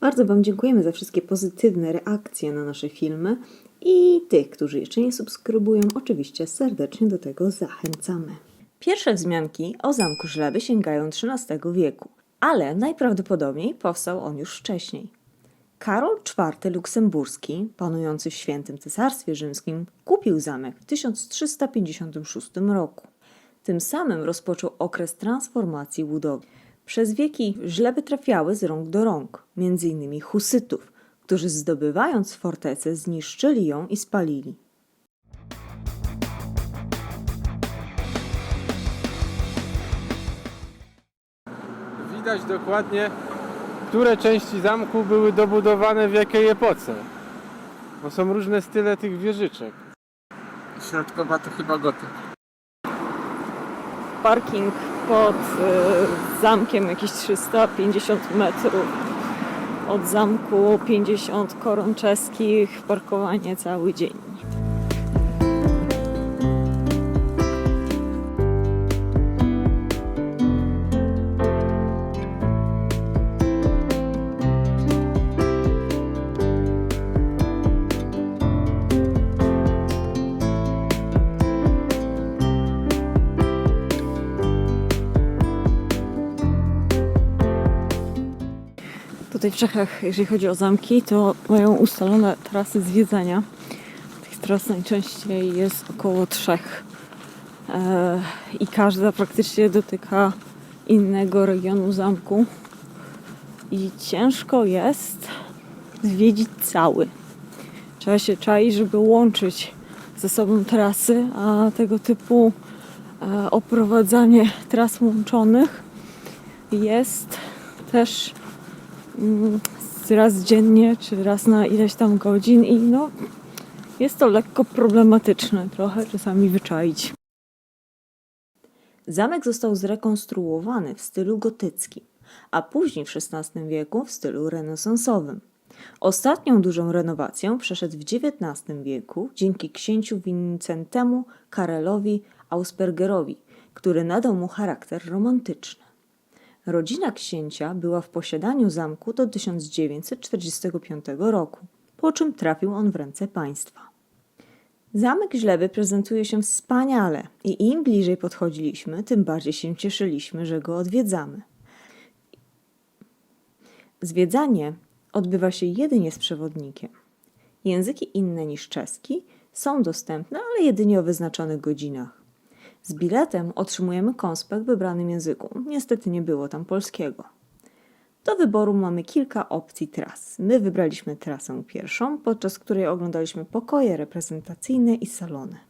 Bardzo Wam dziękujemy za wszystkie pozytywne reakcje na nasze filmy i tych, którzy jeszcze nie subskrybują, oczywiście serdecznie do tego zachęcamy. Pierwsze wzmianki o zamku Żleby sięgają XIII wieku, ale najprawdopodobniej powstał on już wcześniej. Karol IV Luksemburski, panujący w Świętym Cesarstwie Rzymskim, kupił zamek w 1356 roku. Tym samym rozpoczął okres transformacji budowy. Przez wieki żleby trafiały z rąk do rąk, m.in. husytów, którzy zdobywając fortecę zniszczyli ją i spalili. Widać dokładnie, które części zamku były dobudowane w jakiej epoce. Bo są różne style tych wieżyczek. Środkowa to chyba gotyk. parking pod y, zamkiem jakieś 350 metrów od zamku 50 koron czeskich, parkowanie cały dzień. Tutaj w Czechach, jeżeli chodzi o zamki, to mają ustalone trasy zwiedzania. Tych tras najczęściej jest około trzech. E, I każda praktycznie dotyka innego regionu zamku. I ciężko jest zwiedzić cały. Trzeba się czaić, żeby łączyć ze sobą trasy, a tego typu e, oprowadzanie tras łączonych jest też raz dziennie, czy raz na ileś tam godzin i no jest to lekko problematyczne trochę czasami wyczaić. Zamek został zrekonstruowany w stylu gotyckim, a później w XVI wieku w stylu renesansowym. Ostatnią dużą renowację przeszedł w XIX wieku dzięki księciu Wincentemu Karelowi Auspergerowi, który nadał mu charakter romantyczny. Rodzina księcia była w posiadaniu zamku do 1945 roku, po czym trafił on w ręce państwa. Zamek Żleby prezentuje się wspaniale i im bliżej podchodziliśmy, tym bardziej się cieszyliśmy, że go odwiedzamy. Zwiedzanie odbywa się jedynie z przewodnikiem. Języki inne niż czeski są dostępne, ale jedynie o wyznaczonych godzinach. Z biletem otrzymujemy konspekt w wybranym języku. Niestety nie było tam polskiego. Do wyboru mamy kilka opcji tras. My wybraliśmy trasę pierwszą, podczas której oglądaliśmy pokoje reprezentacyjne i salony.